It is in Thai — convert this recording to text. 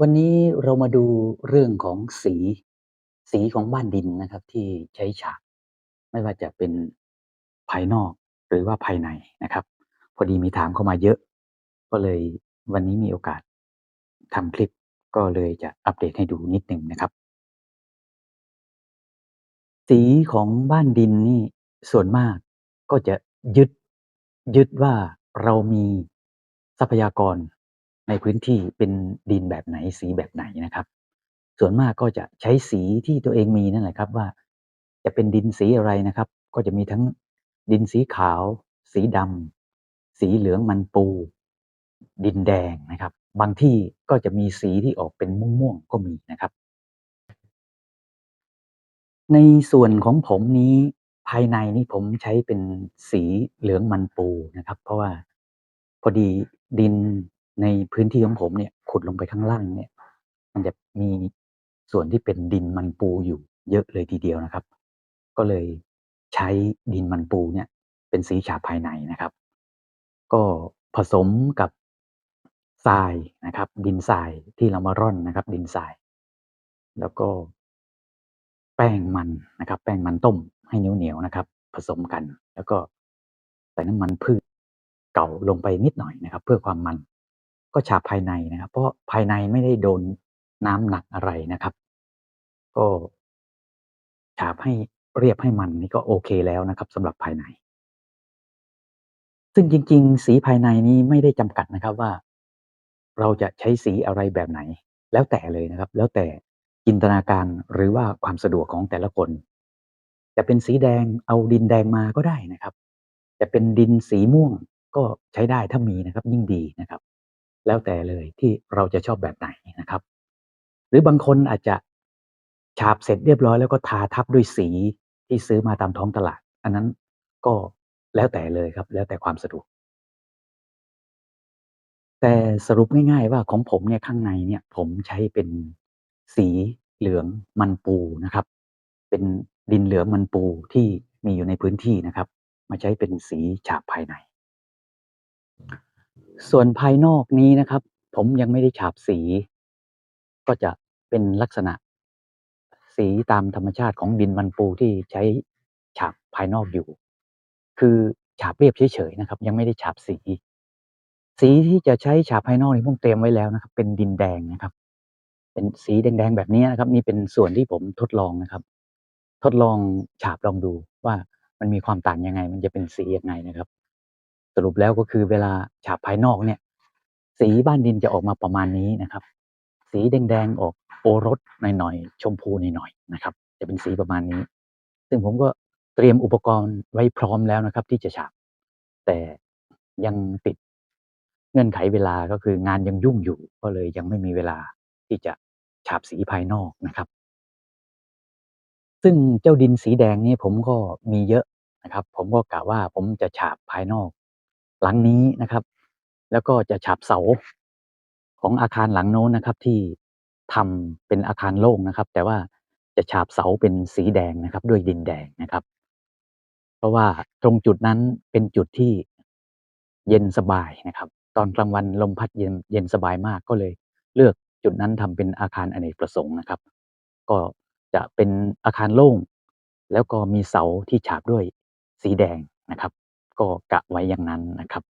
วันนี้เรามาดูเรื่องของสี สีของบ้านดินนะครับ ที่ใช้ฉาบไม่ว่าจะเป็นภายนอกหรือว่าภายในนะครับ พอดีมีถามเข้ามาเยอะ ก็เลยวันนี้มีโอกาสทำคลิปก็เลยจะอัปเดตให้ดูนิดหนึ่งนะครับ สีของบ้านดินนี่ส่วนมากก็จะยึดยึดว่าเรามีทรัพยากร ในพื้นที่เป็นดินแบบไหนสีแบบไหนนะครับ ส่วนมากก็จะใช้สีที่ตัวเองมีนั่นแหละครับว่า จะเป็นดินสีอะไรนะครับ ก็จะมีทั้งดินสีขาว สีดำสีเหลืองมันปู ดินแดงนะครับ บางที่ก็จะมีสีที่ออกเป็นม่วงๆก็มีนะครับ ในส่วนของผมนี้ภายในนี่ผมใช้เป็นสีเหลืองมันปูนะครับ เพราะว่าพอดีดิน ในพื้นที่ของผมเนี่ยขุดลงไปข้างล่างเนี่ย มันจะมีส่วนที่เป็นดินมันปูอยู่เยอะเลยทีเดียวนะครับ ก็เลยใช้ดินมันปูเนี่ยเป็นสีฉาบภายในนะครับ ก็ผสมกับทรายนะครับ ดินทรายที่เรามาร่อนนะครับ ดินทราย แล้วก็แป้งมันนะครับ แป้งมันต้มให้เหนียวๆนะครับ ผสมกัน แล้วก็ใส่น้ำมันพืชเก่าลงไปนิดหน่อยนะครับ เพื่อความมัน ก็ฉาบภายในนะครับ เพราะภายในไม่ได้โดนน้ำหนักอะไรนะครับ ก็ฉาบให้เรียบให้มันนี่ก็โอเคแล้วนะครับสำหรับภายใน ซึ่งจริง ๆ สีภายในนี้ไม่ได้จำกัดนะครับว่า เราจะใช้สีอะไรแบบไหน แล้วแต่เลยนะครับ แล้วแต่จินตนาการหรือว่าความสะดวกของแต่ละคน จะเป็นสีแดงเอาดินแดงมาก็ได้นะครับ จะเป็นดินสีม่วงก็ใช้ได้ถ้ามีนะครับ ยิ่งดีนะครับ แล้วแต่เลยที่เราจะชอบแบบไหนนะครับ หรือบางคนอาจจะฉาบเสร็จเรียบร้อยแล้วก็ทาทับด้วยสีที่ซื้อมาตามท้องตลาด อันนั้นก็แล้วแต่เลยครับ แล้วแต่ความสะดวก แต่สรุปง่ายๆว่าของผมเนี่ยข้างในเนี่ย ผมใช้เป็นสีเหลืองมันปูนะครับ เป็นดินเหลืองมันปูที่มีอยู่ในพื้นที่นะครับ มาใช้เป็นสีฉาบภายใน ส่วนภายนอกนี้นะครับ ผมยังไม่ได้ฉาบสี ก็จะเป็นลักษณะ สีตามธรรมชาติของดินมันปูที่ใช้ฉาบภายนอกอยู่ คือฉาบเรียบเฉยๆนะครับ ยังไม่ได้ฉาบสี สีที่จะใช้ฉาบภายนอกนี่ผมเตรียมไว้แล้วนะครับ เป็นดินแดงนะครับ เป็นสีแดงๆแบบนี้นะครับ นี่เป็นส่วนที่ผมทดลองนะครับ ทดลองฉาบลองดูว่ามันมีความต่างยังไง มันจะเป็นสียังไงนะครับ สรุปแล้วก็คือเวลาฉาบภายนอกเนี่ย สีบ้านดินจะออกมาประมาณนี้นะครับ สีแดงๆออกโอรสหน่อยๆชมพูหน่อยๆนะครับ จะเป็นสีประมาณนี้ ซึ่งผมก็เตรียมอุปกรณ์ไว้พร้อมแล้วนะครับ ที่จะฉาบ แต่ยังติดเงื่อนไขเวลาก็คืองานยังยุ่งอยู่ ก็เลยยังไม่มีเวลาที่จะฉาบสีภายนอกนะครับ ซึ่งเจ้าดินสีแดงนี่ผมก็มีเยอะนะครับ ผมก็กะว่าผมจะฉาบภายนอก หลังนี้นะครับ แล้วก็จะฉาบเสาของอาคารหลังโน้นนะครับที่ทำเป็นอาคารโล่งนะครับ แต่ว่าจะฉาบเสาเป็นสีแดงนะครับ ด้วยดินแดงนะครับ เพราะว่าตรงจุดนั้นเป็นจุดที่เย็นสบายนะครับ ตอนกลางวันลมพัดเย็นเย็นสบายมากก็เลยเลือกจุดนั้นทำเป็นอาคารอเนกประสงค์นะครับ ก็จะเป็นอาคารโล่ง แล้วก็มีเสาที่ฉาบด้วยสีแดงนะครับ ก็กะไว้อย่างนั้นนะครับ